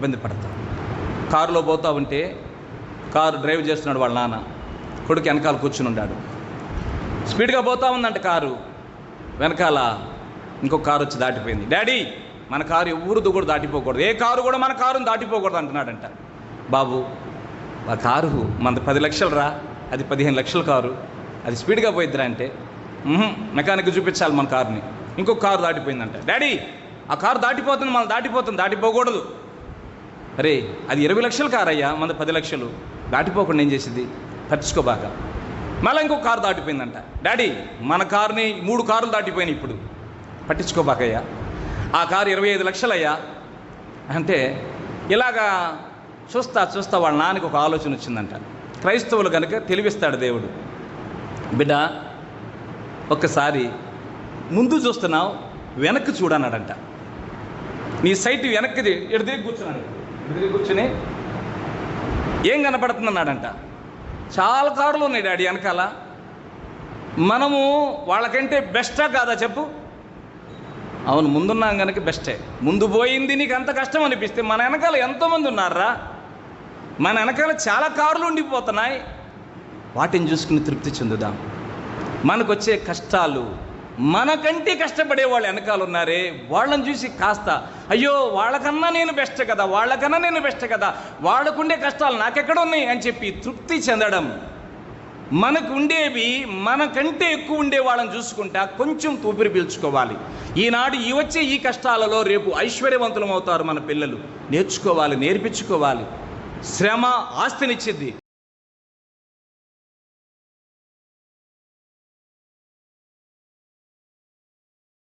ఇబ్బంది పడతాం. కారులో పోతూ ఉంటే కారు డ్రైవ్ చేస్తున్నాడు వాళ్ళ నాన్న. కొడుకు వెనకాల కూర్చుని ఉన్నాడు. స్పీడ్గా పోతా ఉందంట కారు. వెనకాల ఇంకొక కారు వచ్చి దాటిపోయింది. డాడీ మన కారు ఎవరు కూడా దాటిపోకూడదు. ఏ కారు కూడా మన కారుని దాటిపోకూడదు అంటున్నాడంట. బాబు ఆ కారు మన పది లక్షలు రా. అది పదిహేను లక్షల కారు. అది స్పీడ్గా పోయిద్దిరా అంటే. మెకానిక్ చూపించాలి మన కారుని. ఇంకొక కారు దాటిపోయిందంట. డాడీ ఆ కారు దాటిపోతుంది మనం దాటిపోతుంది. దాటిపోకూడదు. అరే అది ఇరవై లక్షలు కారయ్యా మన పది లక్షలు. దాటిపోకుండా ఏం చేసింది? పట్టించుకోబాక మళ్ళీ ఇంకో కారు దాటిపోయిందంట. డాడీ మన కారుని మూడు కార్లు దాటిపోయినాయి ఇప్పుడు. పట్టించుకోబాకయ్యా ఆ కారు ఇరవై ఐదు లక్షలయ్యా. అంటే ఇలాగా చూస్తా చూస్తా వాళ్ళ నాన్నకి ఒక ఆలోచన వచ్చిందంట. క్రైస్తవులు కనుక తెలివిస్తాడు దేవుడు. బిడ్డ ఒక్కసారి ముందు చూస్తున్నావు వెనక్కి చూడన్నాడంట. నీ సైట్ వెనక్కి ఎడదే కూర్చున్నాడు. ఎడు కూర్చుని ఏం కనపడుతుందన్నాడంట చాలా కారులు ఉన్నాయి డాడీ వెనకాల. మనము వాళ్ళకంటే బెస్టా కాదా చెప్పు. అవును ముందున్నాం కనుక బెస్టే. ముందు పోయింది నీకు అంత కష్టం అనిపిస్తే మన వెనకాల ఎంతోమంది ఉన్నారా మన వెనకాల చాలా కార్లు ఉండిపోతున్నాయి. వాటిని చూసుకుని తృప్తి చెందుదాం. మనకు వచ్చే కష్టాలు మనకంటే కష్టపడే వాళ్ళు వెనకాల ఉన్నారే వాళ్ళని చూసి కాస్త అయ్యో వాళ్ళకన్నా నేను బెస్ట్ కదా వాళ్ళకన్నా నేను బెస్ట్ కదా వాళ్ళకుండే కష్టాలు నాకెక్కడ ఉన్నాయి అని చెప్పి తృప్తి చెందడం. మనకు ఉండేవి మనకంటే ఎక్కువ ఉండే వాళ్ళని చూసుకుంటా కొంచెం తూపిరి పీల్చుకోవాలి. ఈనాడు ఈ వచ్చే ఈ కష్టాలలో రేపు ఐశ్వర్యవంతులం అవుతారు మన పిల్లలు. నేర్చుకోవాలి నేర్పించుకోవాలి. శ్రమ ఆస్తినిచ్చింది